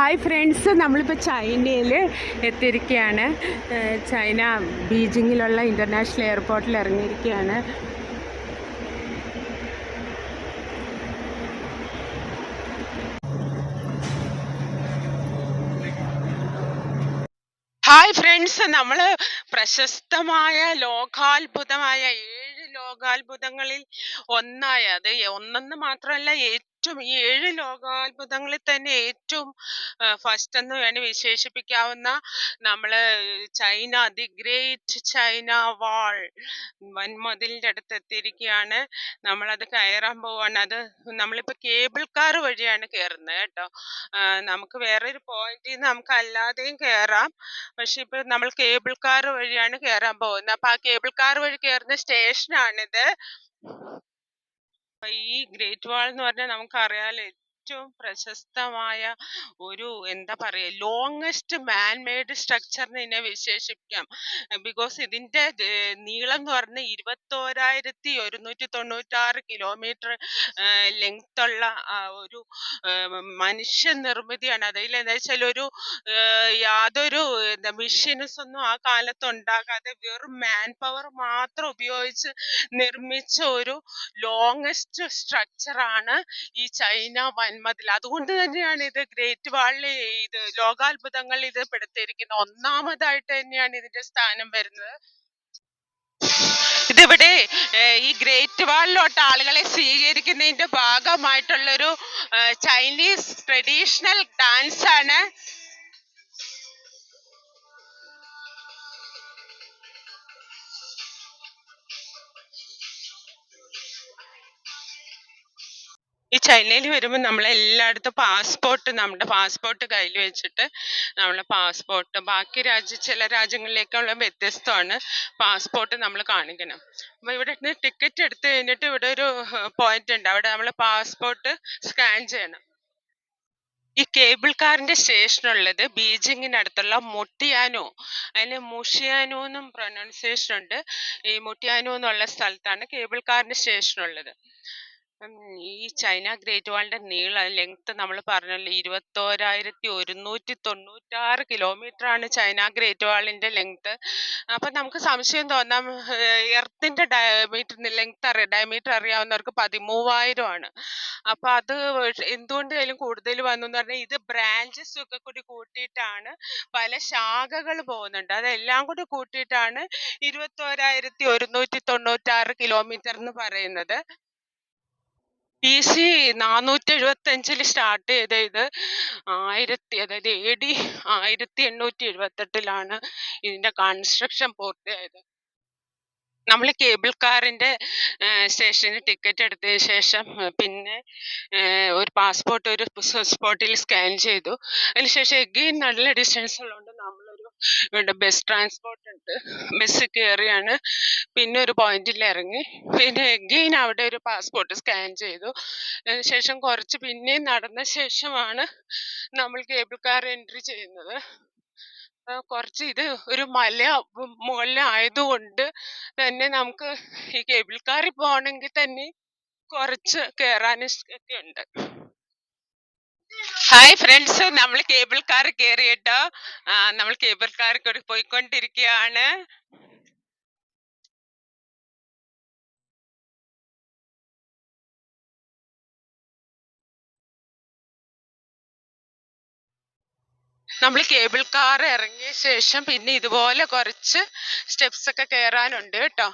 Hi friends നമ്മളിപ്പോൾ ചൈനയിൽ എത്തിയിരിക്കുകയാണ്. ചൈന ബീജിങ്ങിലുള്ള ഇന്റർനാഷണൽ എയർപോർട്ടിൽ ഇറങ്ങിയിരിക്കുകയാണ്. ഹായ് ഫ്രണ്ട്സ് നമ്മൾ പ്രശസ്തമായ ലോകാത്ഭുതമായ ഏഴ് ലോകാത്ഭുതങ്ങളിൽ ഒന്നായ അത് ഒന്നെന്ന് മാത്രമല്ല ഏറ്റവും ഏഴ് ലോകാത്ഭുതങ്ങളിൽ തന്നെ ഏറ്റവും ഫസ്റ്റ് എന്ന് വേണേ വിശേഷിപ്പിക്കാവുന്ന നമ്മൾ China the great China wall വൻമതിലിന്റെ അടുത്ത് എത്തിയിരിക്കുകയാണ്. നമ്മളത് കയറാൻ പോവാണ്. അത് നമ്മളിപ്പോ കേബിൾ കാർ വഴിയാണ് കയറുന്നത് കേട്ടോ. നമുക്ക് വേറൊരു പോയിന്റിൽ നിന്ന് നമുക്ക് അല്ലാതെയും കയറാം പക്ഷെ ഇപ്പൊ നമ്മൾ കേബിൾ കാർ വഴിയാണ് കയറാൻ പോകുന്നത്. അപ്പൊ ആ കേബിൾ കാർ വഴി കയറുന്ന സ്റ്റേഷനാണിത് ഈ ഗ്രേറ്റ് വാൾ എന്ന് പറഞ്ഞാൽ നമുക്കറിയാലോ ഏറ്റവും പ്രശസ്തമായ ഒരു എന്താ പറയാ ലോങ്ങസ്റ്റ് മാൻ മെയ്ഡ് സ്ട്രക്ചറിനെ ഇതിനെ വിശേഷിപ്പിക്കാം. ബിക്കോസ് ഇതിന്റെ നീളം എന്ന് പറഞ്ഞാൽ ഇരുപത്തോരായിരത്തി ഒരുന്നൂറ്റി തൊണ്ണൂറ്റാറ് കിലോമീറ്റർ ലെങ്ത് ഉള്ള ഒരു മനുഷ്യ നിർമ്മിതിയാണ് അതിൽ എന്താ വെച്ചാൽ ഒരു യാതൊരു എന്താ മെഷീൻസ് ഒന്നും ആ കാലത്ത് ഉണ്ടാകാതെ വെറും മാൻ പവർ മാത്രം ഉപയോഗിച്ച് നിർമ്മിച്ച ഒരു ലോങ്ങസ്റ്റ് സ്ട്രക്ചർ ആണ് ഈ ചൈന വൻമതിൽ അതുകൊണ്ട് തന്നെയാണ് ഇത് ഗ്രേറ്റ് വാളിൽ ഇത് ലോകാത്ഭുതങ്ങൾ ഇത് പെടുത്തിയിരിക്കുന്നത് ഒന്നാമതായിട്ട് തന്നെയാണ് ഇതിന്റെ സ്ഥാനം വരുന്നത്. ഇതിവിടെ ഈ ഗ്രേറ്റ് വാളിലോട്ട് ആളുകളെ സ്വീകരിക്കുന്നതിന്റെ ഭാഗമായിട്ടുള്ളൊരു ചൈനീസ് ട്രഡീഷണൽ ഡാൻസ് ഈ ചൈനയിൽ വരുമ്പോൾ നമ്മൾ എല്ലായിടത്തും പാസ്പോർട്ട് നമ്മുടെ പാസ്പോർട്ട് കയ്യിൽ വെച്ചിട്ട് നമ്മളെ പാസ്പോർട്ട് ബാക്കി രാജ്യ ചില രാജ്യങ്ങളിലേക്കുള്ള വ്യത്യസ്തമാണ് പാസ്പോർട്ട് നമ്മൾ കാണിക്കണം. അപ്പോൾ ഇവിടെ ടിക്കറ്റ് എടുത്ത് കഴിഞ്ഞിട്ട് ഇവിടെ ഒരു പോയിന്റ് ഉണ്ട്. അവിടെ നമ്മൾ പാസ്പോർട്ട് സ്കാൻ ചെയ്യണം. ഈ കേബിൾ കാറിന്റെ സ്റ്റേഷൻ ഉള്ളത് ബീജിങ്ങിനടുത്തുള്ള മുട്ടിയാനോ. അതിന് മുഷിയാനോ എന്നും പ്രൊനൗൺസിയേഷൻ ഉണ്ട്. ഈ മുട്ടിയാനോ എന്നുള്ള സ്ഥലത്താണ് കേബിൾ കാറിന്റെ ഉം, ഈ ചൈന ഗ്രേറ്റ് വാളിന്റെ നീളം ലെങ്ത് നമ്മൾ പറഞ്ഞല്ലോ ഇരുപത്തോരായിരത്തി ഒരുന്നൂറ്റി തൊണ്ണൂറ്റാറ് കിലോമീറ്റർ ആണ് ചൈന ഗ്രേറ്റ് വാളിന്റെ ലെങ്ത് അപ്പൊ നമുക്ക് സംശയം തോന്നാം എർത്തിന്റെ ഡയമീറ്റർ ലെങ്ത് അറിയാം ഡയമീറ്റർ അറിയാവുന്നവർക്ക് പതിമൂവായിരം ആണ് അപ്പൊ അത് എന്തുകൊണ്ട് അതിലും കൂടുതൽ വന്നു എന്ന് പറഞ്ഞാൽ ഇത് ബ്രാഞ്ചസ് ഒക്കെ കൂടി കൂട്ടിയിട്ടാണ് പല ശാഖകൾ പോകുന്നുണ്ട്. അതെല്ലാം കൂടി കൂട്ടിയിട്ടാണ് ഇരുപത്തോരായിരത്തി ഒരുന്നൂറ്റി തൊണ്ണൂറ്റാറ് കിലോമീറ്റർ എന്ന് പറയുന്നത്. ബി സി നാനൂറ്റി എഴുപത്തി അഞ്ചിൽ സ്റ്റാർട്ട് ചെയ്ത ഇത് ആയിരത്തി അതായത് എ ഡി ആയിരത്തി എണ്ണൂറ്റി എഴുപത്തെട്ടിലാണ് ഇതിന്റെ കൺസ്ട്രക്ഷൻ പൂർത്തിയായത് നമ്മൾ കേബിൾ കാറിന്റെ സ്റ്റേഷനിൽ ടിക്കറ്റ് എടുത്തതിന് ശേഷം പിന്നെ ഒരു പാസ്പോർട്ട് ഒരു സ്പോട്ടിൽ സ്കാൻ ചെയ്തു. അതിനുശേഷം എഗെയിൻ നല്ല ഡിസ്റ്റൻസ് ഉള്ളതുകൊണ്ട് നമ്മളൊരു ഇവിടെ ബസ് ട്രാൻസ്പോർട്ട് ഉണ്ട്. ബസ് കയറിയാണ് പിന്നെ ഒരു പോയിന്റിൽ ഇറങ്ങി. പിന്നെ എഗെയിൻ അവിടെ ഒരു പാസ്പോർട്ട് സ്കാൻ ചെയ്തു. അതിനുശേഷം കുറച്ച് പിന്നെയും നടന്ന ശേഷമാണ് നമ്മൾ കേബിൾ കാർ എൻട്രി ചെയ്യുന്നത്. കുറച്ച് ഇത് ഒരു മല മുകളിൽ ആയതുകൊണ്ട് തന്നെ നമുക്ക് ഈ കേബിൾ കാറിൽ പോകണമെങ്കിൽ തന്നെ കുറച്ച് കയറാനും ഒക്കെ ഉണ്ട്. ഹായ് ഫ്രണ്ട്സ് നമ്മൾ കേബിൾ കാർ കയറിയിട്ടോ നമ്മൾ കേബിൾ കാർ കൂടി പോയിക്കൊണ്ടിരിക്കുകയാണ് നമ്മൾ കേബിൾ കാർ ഇറങ്ങിയ ശേഷം പിന്നെ ഇതുപോലെ കുറച്ച് സ്റ്റെപ്സ് ഒക്കെ കയറാനുണ്ട് കേട്ടോ.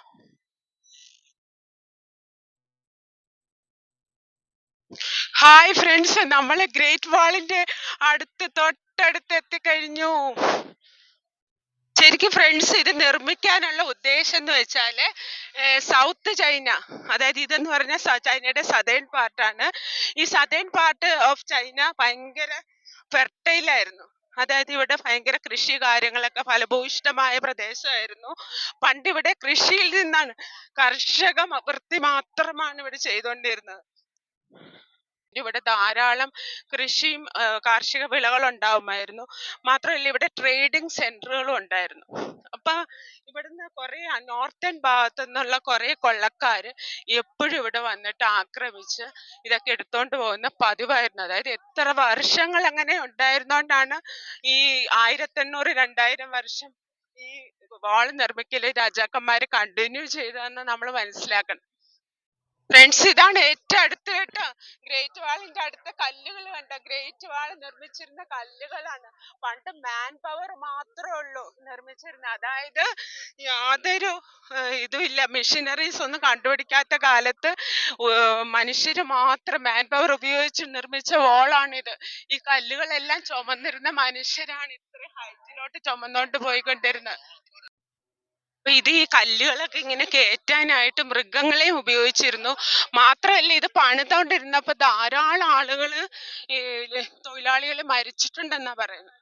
ഹായ് ഫ്രണ്ട്സ് നമ്മൾ ഗ്രേറ്റ് വാളിന്റെ അടുത്ത് തൊട്ടടുത്ത് എത്തിക്കഴിഞ്ഞു. ശരിക്കും ഫ്രണ്ട്സ് ഇത് നിർമ്മിക്കാനുള്ള ഉദ്ദേശം എന്ന് വെച്ചാൽ സൗത്ത് ചൈന അതായത് ഇതെന്ന് പറഞ്ഞാൽ ചൈനയുടെ സതേൺ പാർട്ടാണ് ഈ സതേൺ പാർട്ട് ഓഫ് ചൈന ഭയങ്കര ഫെർട്ടൈൽ ആയിരുന്നു. അതായത് ഇവിടെ ഭയങ്കര കൃഷി കാര്യങ്ങളൊക്കെ ഫലഭൂയിഷ്ടമായ പ്രദേശമായിരുന്നു. പണ്ട് ഇവിടെ കൃഷിയിൽ നിന്നാണ് കർഷക വൃത്തി മാത്രമാണ് ഇവിടെ ചെയ്തുകൊണ്ടിരുന്നത്. ഇവിടെ ധാരാളം കൃഷിയും കാർഷിക വിളകളും ഉണ്ടാവുമായിരുന്നു മാത്രമല്ല ഇവിടെ ട്രേഡിംഗ് സെന്ററുകളും ഉണ്ടായിരുന്നു. അപ്പൊ ഇവിടുന്ന് കുറെ നോർത്തേൺ ഭാഗത്തു നിന്നുള്ള കുറെ കൊള്ളക്കാര് എപ്പോഴും ഇവിടെ വന്നിട്ട് ആക്രമിച്ച് ഇതൊക്കെ എടുത്തോണ്ട് പോകുന്ന പതിവായിരുന്നു. അതായത് എത്ര വർഷങ്ങൾ അങ്ങനെ ഉണ്ടായിരുന്നോണ്ടാണ് ഈ ആയിരത്തെണ്ണൂറ് രണ്ടായിരം വർഷം ഈ വാൾ നിർമ്മിക്കൽ രാജാക്കന്മാര് കണ്ടിന്യൂ ചെയ്തതെന്ന് നമ്മൾ മനസ്സിലാക്കണം. ഫ്രണ്ട്സ് ഇതാണ് ഏറ്റവും അടുത്ത് കേട്ടോ. ഗ്രേറ്റ് വാളിന്റെ അടുത്ത കല്ലുകൾ കണ്ട? ഗ്രേറ്റ് വാൾ നിർമ്മിച്ചിരുന്ന കല്ലുകളാണ്. പണ്ട് മാൻ പവർ മാത്രമേ ഉള്ളൂ നിർമ്മിച്ചിരുന്നത്. അതായത് യാതൊരു ഏർ ഇതും ഇല്ല മെഷീനറീസ് ഒന്നും കണ്ടുപിടിക്കാത്ത കാലത്ത് മനുഷ്യർ മാത്രം മാൻ പവർ ഉപയോഗിച്ച് നിർമ്മിച്ച വാളാണിത് ഈ കല്ലുകളെല്ലാം ചുമന്നിരുന്ന മനുഷ്യരാണ് ഇത്രയും ഹൈറ്റിലോട്ട് ചുമന്നോണ്ട് പോയിക്കൊണ്ടിരുന്നത്. അപ്പൊ ഇത് ഈ കല്ലുകളൊക്കെ ഇങ്ങനെ കയറ്റാനായിട്ട് മൃഗങ്ങളെ ഉപയോഗിച്ചിരുന്നു. മാത്രമല്ല ഇത് പണിതോണ്ടിരുന്നപ്പോ ധാരാളം ആളുകൾ തൊഴിലാളികൾ മരിച്ചിട്ടുണ്ടെന്നാ പറയുന്നത്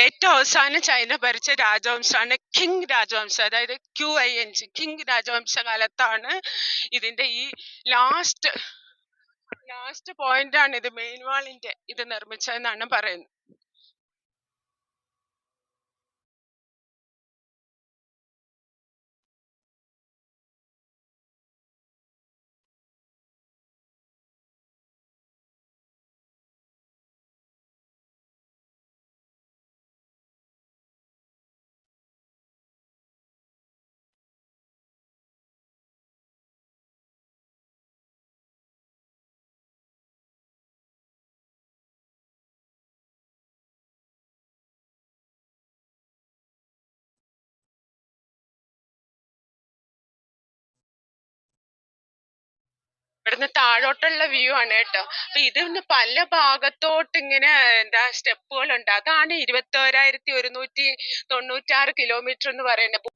ഏറ്റവും അവസാനം ചൈന ഭരിച്ച രാജവംശമാണ് കിങ് രാജവംശം അതായത് Q I N G Qing രാജവംശ കാലത്താണ് ഇതിന്റെ ഈ ലാസ്റ്റ് ലാസ്റ്റ് പോയിന്റ് ആണ് ഇത് മെയിൻ വാളിന്റെ ഇത് നിർമ്മിച്ചതെന്നാണ് പറയുന്നത് ഇവിടുന്ന് താഴോട്ടുള്ള വ്യൂ ആണ് കേട്ടോ. അപ്പൊ ഇതിന്ന് പല ഭാഗത്തോട്ട് ഇങ്ങനെ എന്താ സ്റ്റെപ്പുകൾ ഉണ്ട്. അതാണ് ഇരുപത്തോരായിരത്തി ഒരുന്നൂറ്റി തൊണ്ണൂറ്റാറ് കിലോമീറ്റർ എന്ന് പറയുന്നത്.